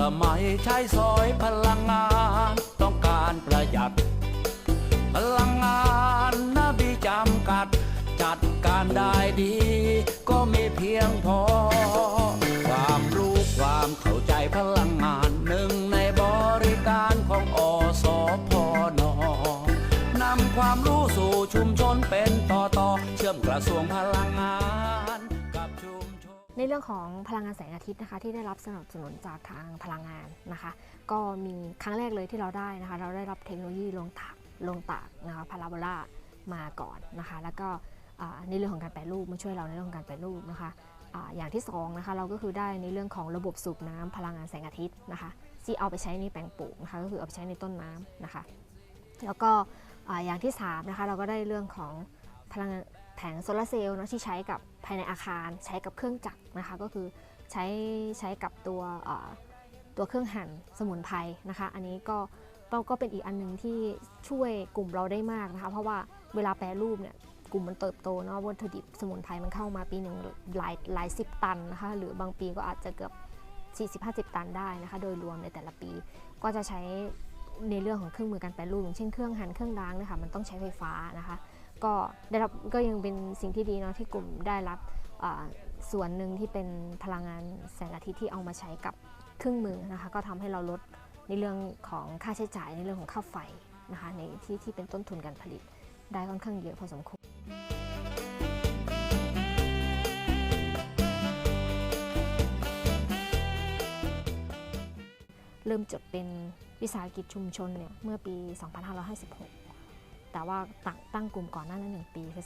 สมัยใช้สอยพลังงาน ต้องการประหยัด พลังงานนะบีจำกัด จัดการได้ดี ก็ไม่เพียงพอ ความรู้ความเข้าใจพลังงานหนึ่งในบริการของอสพนนำความรู้สู่ชุมชนเป็นต่อต่อเชื่อมกระทรวงพลังงาน ในเรื่องของพลังงานแสงอาทิตย์นะคะที่ได้รับสนับสนุนจากทางพลังงานนะคะ ก็มีครั้งแรกเลยที่เราได้นะคะ เราได้รับเทคโนโลยีลงตากลงตากนะคะพาราโบลามาก่อนนะคะ แล้วก็ในเรื่องของการแปรรูปมาช่วยเราในเรื่องของการแปรรูปนะคะอย่างที่สองนะคะเราก็คือได้ในเรื่องของระบบสูบน้ำพลังงานแสงอาทิตย์นะคะที่เอาไปใช้ในแปลงปลูกนะคะก็คือเอาไปใช้ในต้นน้ำนะคะ แล้วก็อย่างที่สามนะคะเราก็ได้เรื่องของพลัง ผงโซลาร์เซลล์เนะที่ใช้กับภายในอาคาร ใช้กับเครื่องจักรนะคะก็คือใช้ใช้กับตัวตัวเครื่องหั่นสมุนไพรนะคะ อันนี้ก็ก็ก็เป็นอีกอันหนึงที่ช่วยกลุ่มเราได้มากนะคะเพราะว่าเวลาแปรรูปเนี่ยกลุ่มมันเติบโตเนาะวัตถุดิบสมุนไพรมันเข้ามาปีหนึ่งหลายหลายสิบตันนะคะหรือบางปีก็อาจจะเกือบ40-50 ตันได้นะคะ โดยรวมในแต่ละปีก็จะใช้ในเรื่องของเครื่องมือการแปรรูปอย่างเช่นเครื่องหั่นเครื่องล้างนะคะมันต้องใช้ไฟฟ้านะคะ ก็ได้รับก็ยังเป็นสิ่งที่ดีเนาะที่กลุ่มได้รับส่วนหนึ่งที่เป็นพลังงานแสงอาทิตย์ที่เอามาใช้กับเครื่องมือนะคะ ก็ทำให้เราลดในเรื่องของค่าใช้จ่ายในเรื่องของค่าไฟนะคะในที่ที่เป็นต้นทุนการผลิตได้ค่อนข้างเยอะพอสมควรเริ่มจดเป็นวิสาหกิจชุมชนเนี่ยเมื่อปี 2556 แต่ว่าตั้งตั้งกลุ่มก่อนหน้านั้นหนึ่งปีคือ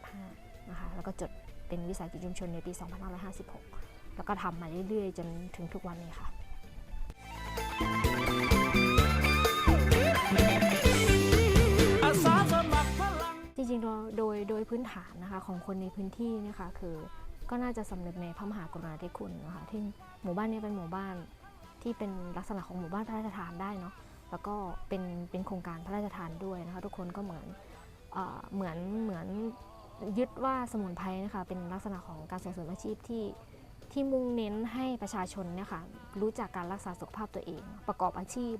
2555 นะคะ แล้วก็จดเป็นวิสาหกิจชุมชนในปี 2556 แล้วก็ทำมาเรื่อยๆ จนถึงทุกวันนี้ค่ะจริงๆโดยโดยโดยพื้นฐานนะคะของคนในพื้นที่นะคะคือก็น่าจะสำนึกในพระมหากรุณาธิคุณนะคะที่หมู่บ้านนี้เป็นหมู่บ้านที่เป็นลักษณะของหมู่บ้านพระราชทานได้เนาะ แล้วก็เป็นเป็นโครงการพระราชทานด้วยนะคะ ทุกคนก็เหมือนเหมือนเหมือนยึดว่าสมุนไพรนะคะเป็นลักษณะของการส่งเสริมอาชีพที่ที่มุ่งเน้นให้ประชาชนเนี่ยค่ะรู้จักการรักษาสุขภาพตัวเอง ประกอบอาชีพ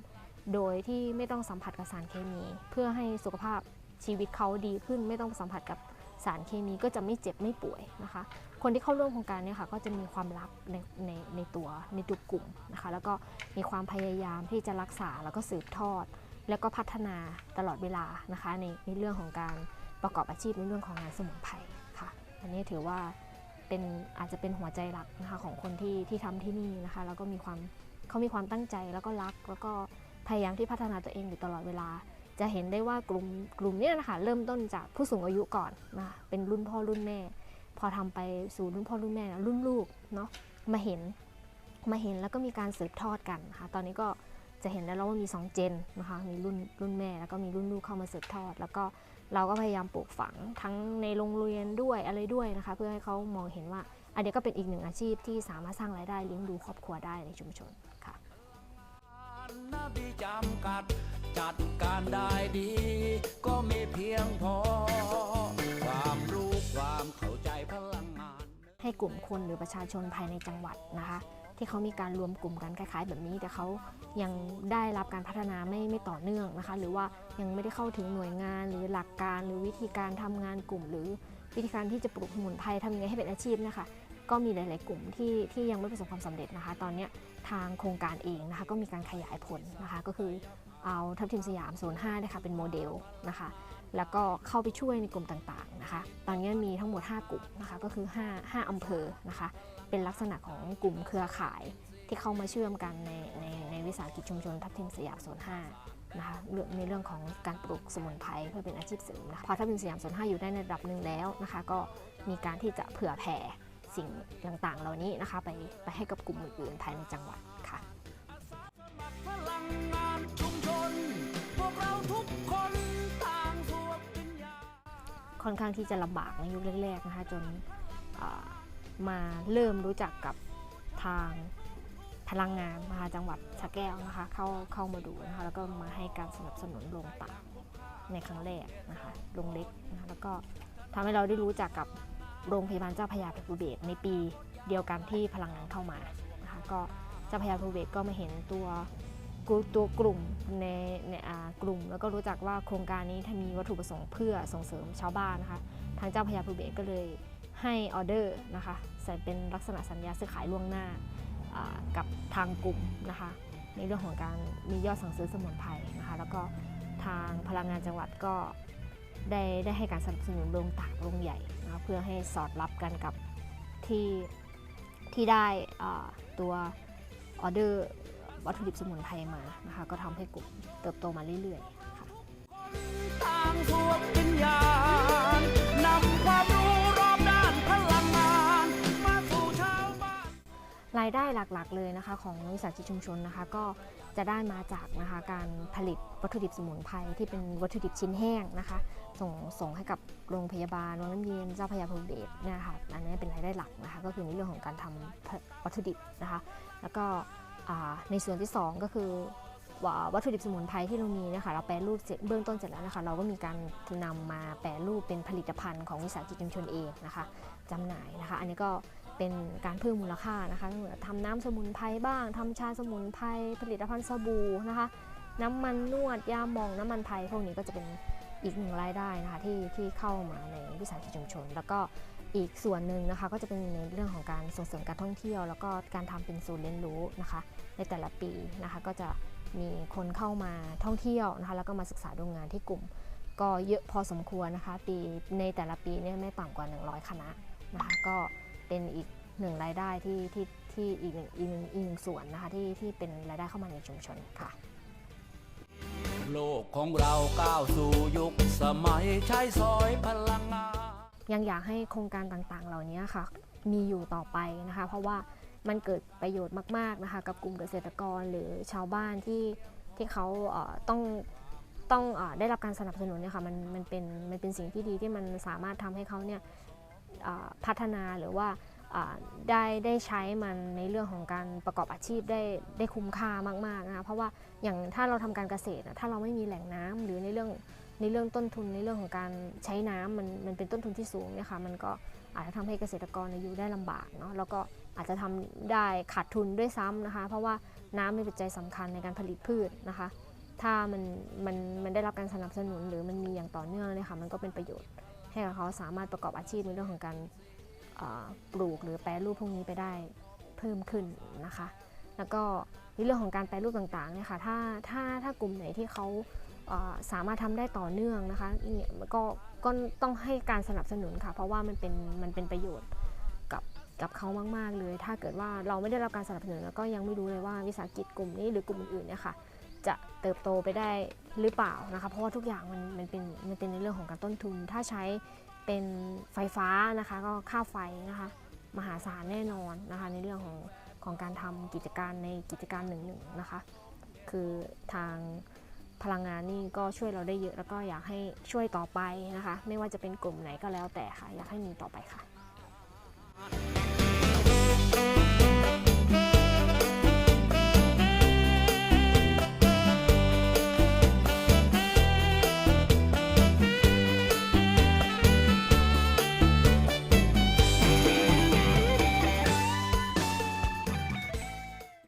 โดยที่ไม่ต้องสัมผัสกับสารเคมี เพื่อให้สุขภาพชีวิตเขาดีขึ้น ไม่ต้องสัมผัสกับ สารเคมีก็จะไม่เจ็บไม่ป่วยนะคะ คนที่เข้าร่วมโครงการเนี่ยค่ะก็จะมีความรักในในในตัวในตัวกลุ่มนะคะ แล้วก็มีความพยายามที่จะรักษาแล้วก็สืบทอด แล้วก็พัฒนาตลอดเวลานะคะในในเรื่องของการประกอบอาชีพในเรื่องของงานสมุนไพรค่ะ อันนี้ถือว่าเป็นอาจจะเป็นหัวใจหลักนะคะของคนที่ที่ทำที่นี่นะคะ แล้วก็มีความเขามีความตั้งใจแล้วก็รัก แล้วก็พยายามที่พัฒนาตัวเองอยู่ตลอดเวลา จะเห็นได้ว่ากลุ่มกลุ่มนี้นะคะเริ่มต้นจากผู้สูงอายุก่อนนะคะเป็นรุ่นพ่อรุ่นแม่ พอทำไปสู่รุ่นพ่อรุ่นแม่นะรุ่นลูกเนาะมาเห็นมาเห็นแล้วก็มีการสืบทอดกันนะคะตอนนี้ก็จะเห็นได้แล้วว่ามี 2 เจนนะคะมีรุ่นรุ่นแม่แล้วก็มีรุ่นลูกเข้ามาสืบทอด แล้วก็เราก็พยายามปลูกฝังทั้งในโรงเรียนด้วยอะไรด้วยนะคะ เพื่อให้เขามองเห็นว่า อันนี้ก็เป็นอีกหนึ่งอาชีพที่สามารถสร้างรายได้เลี้ยงดูครอบครัวได้ในชุมชนค่ะ จัดการได้ดี ก็ไม่เพียงพอ ความรู้ความเข้าใจพลังงาน ให้กลุ่มคนหรือประชาชนภายในจังหวัดนะคะ ที่เขามีการรวมกลุ่มกันคล้ายๆ แบบนี้ แต่เขายังได้รับการพัฒนาไม่ไม่ต่อเนื่องนะคะ หรือว่ายังไม่ได้เข้าถึงหน่วยงานหรือหลักการ หรือวิธีการทำงานกลุ่ม หรือวิธีการที่จะปลูกสมุนไพรทำยังไงให้เป็นอาชีพนะคะก็มีหลาย ๆ กลุ่มที่ที่ยังไม่ประสบความสำเร็จนะคะ ตอนนี้ทางโครงการเองนะคะ ก็มีการขยายผลนะคะ ก็คือ เอาทัพทิมสยาม 05 นะคะ เป็นโมเดลนะคะ แล้วก็เข้าไปช่วยในกลุ่มต่างๆนะคะ ตอนนี้มีทั้งหมด 5 กลุ่มนะคะ ก็คือ 5 5อำเภอนะคะ เป็นลักษณะของกลุ่มเครือข่ายที่เข้ามาเชื่อมกันในในในวิสาหกิจชุมชนทัพทิมสยามโซน5นะคะเรื่อในเรื่องของการปลูกสมุนไพรเพื่อเป็นอาชีพเสริมนะคะพอทัพทิมสยามโซน5อยู่ได้ในระดับหนึ่งแล้วนะคะ ก็มีการที่จะเผื่อแผ่สิ่งต่างๆ เหล่านี้นะคะ ไปไปให้กับกลุ่มอื่นๆภายในจังหวัด ค่อนข้างที่จะลำบากในยุคแรกๆนะคะจนมาเริ่มรู้จักกับทางพลังงานมหาจังหวัดสะแก้วนะคะเข้าเข้ามาดูนะคะแล้วก็มาให้การสนับสนุนโรงตาในครั้งแรกนะคะโรงเล็กนะคะแล้วก็ทำให้เราได้รู้จักกับโรงพยาบาลเจ้าพยาเพชรบุเบศในปีเดียวกันที่พลังงานเข้ามานะคะก็เจ้าพระยาภูเบศก็มาเห็นตัว ตัวกลุ่มในในกลุ่ม แล้วก็รู้จักว่าโครงการนี้ถ้ามีวัตถุประสงค์เพื่อส่งเสริมชาวบ้านนะคะ ทางเจ้าพยาภูเบศก็เลยให้ออเดอร์นะคะใส่เป็นลักษณะสัญญาซื้อขายล่วงหน้ากับทางกลุ่มนะคะ ในเรื่องของการมียอดสั่งซื้อสมุนไพรนะคะ แล้วก็ทางพลังงานจังหวัดก็ได้ได้ให้การสนับสนุนโรงตากโรงใหญ่นะคะเพื่อให้สอดรับกันกับที่ที่ได้ตัวออเดอร์ วัตถุดิบสมุนไพรมานะคะ ก็ทำให้กลุ่มเติบโตมาเรื่อยๆค่ะทางสวมวิญญาณนำความรู้รอบด้านพลังงานมาสู่ชาวบ้านรายได้หลักๆเลยนะคะ ของวิสาหกิจชุมชนนะคะ ก็จะได้มาจากนะคะการผลิตวัตถุดิบสมุนไพรที่เป็นวัตถุดิบชิ้นแห้งนะคะ ส่งส่งให้กับโรงพยาบาลวังน้ำเย็นเจ้าพระยาภูเบศรเนี่ยค่ะอันนี้เป็นรายได้หลักนะคะ ก็คือในเรื่องของการทำวัตถุดิบนะคะ แล้วก็อ่า ในส่วนที่ 2 ก็คือวัตถุดิบสมุนไพรที่เรามีนะคะเราแปรรูปเสร็จเบื้องต้นเสร็จแล้วนะคะเราก็มีการนำมาแปรรูปเป็นผลิตภัณฑ์ของวิสาหกิจชุมชนเองนะคะจำหน่ายนะคะ อันนี้ก็เป็นการเพิ่มมูลค่านะคะทำน้ำสมุนไพรบ้างทำชาสมุนไพรผลิตภัณฑ์สบู่นะคะ น้ำมันนวดยาหมองน้ำมันไพรพวกนี้ก็จะเป็นอีกหนึ่งรายได้นะคะที่ที่เข้ามาในวิสาหกิจชุมชน แล้วก็ อีกส่วนหนึ่งนะคะก็จะเป็นในเรื่องของการส่งเสริมการท่องเที่ยว แล้วก็การทำเป็นศูนย์เรียนรู้นะคะ ในแต่ละปีนะคะก็จะมีคนเข้ามาท่องเที่ยวนะคะแล้วก็มาศึกษาดูงานที่กลุ่ม ก็เยอะพอสมควรนะคะ ปีในแต่ละปีเนี่ยไม่ต่ำกว่า 100 คณะนะคะก็เป็นอีกหนึ่งรายได้ที่ที่ที่อีกหนึ่งอีกหนึ่งอีกหนึ่งส่วนนะคะที่ที่เป็นรายได้เข้ามาในชุมชนค่ะโลกของเราก้าวสู่ยุคสมัยใช้สอยพลังงาน ยังอยากให้โครงการต่างๆ เหล่านี้ค่ะ มีอยู่ต่อไปนะคะ เพราะว่ามันเกิดประโยชน์มากๆนะคะกับกลุ่มเกษตรกรหรือชาวบ้านที่ที่เขาต้องต้องอได้รับการสนับสนุนเนี่ยค่ะมันมันเป็นมันเป็นสิ่งที่ดีที่มันสามารถทำให้เขาเนี่ยพัฒนาหรือว่าได้ได้ใช้มันในเรื่องของการประกอบอาชีพได้ได้คุ้มค่ามากๆนะคะเพราะว่าอย่างถ้าเราทำการเกษตรถ้าเราไม่มีแหล่งน้ำหรือในเรื่อง ในเรื่องต้นทุนในเรื่องของการใช้น้ำมันมันเป็นต้นทุนที่สูงเนี่ยค่ะมันก็อาจจะทำให้เกษตรกรเนี่ยอยู่ได้ลำบากเนาะแล้วก็อาจจะทำได้ขาดทุนด้วยซ้ำนะคะ เพราะว่าน้ำเป็นปัจจัยสำคัญในการผลิตพืชนะคะ ถ้ามันมันมันได้รับการสนับสนุนหรือมันมีอย่างต่อเนื่องเลยค่ะมันก็เป็นประโยชน์ให้กับเขาสามารถประกอบอาชีพในเรื่องของการปลูกหรือแปรรูปพวกนี้ไปได้เพิ่มขึ้นนะคะ แล้วก็ในเรื่องของการแปรรูปต่างๆเนี่ยค่ะถ้าถ้าถ้ากลุ่มไหนที่เขา สามารถทำได้ต่อเนื่องนะคะเนี่ยก็ก็ต้องให้การสนับสนุนค่ะ เพราะว่ามันเป็นมันเป็นประโยชน์กับกับเขามาก ๆ เลย ถ้าเกิดว่าเราไม่ได้รับการสนับสนุนแล้วก็ยังไม่รู้เลยว่าวิสาหกิจกลุ่มนี้หรือกลุ่มอื่นๆเนี่ยค่ะจะเติบโตไปได้หรือเปล่านะคะ เพราะว่าทุกอย่างมันมันเป็นมันเป็นในเรื่องของการต้นทุน ถ้าใช้เป็นไฟฟ้านะคะ ก็ค่าไฟนะคะ มหาศาลแน่นอนนะคะ ในเรื่องของของการทำกิจการในกิจการหนึ่งๆนะคะ คือทาง พลังงานนี่ก็ช่วยเราได้เยอะแล้วก็อยากให้ช่วยต่อไปนะคะ ไม่ว่าจะเป็นกลุ่มไหนก็แล้วแต่ค่ะ อยากให้มีต่อไปค่ะ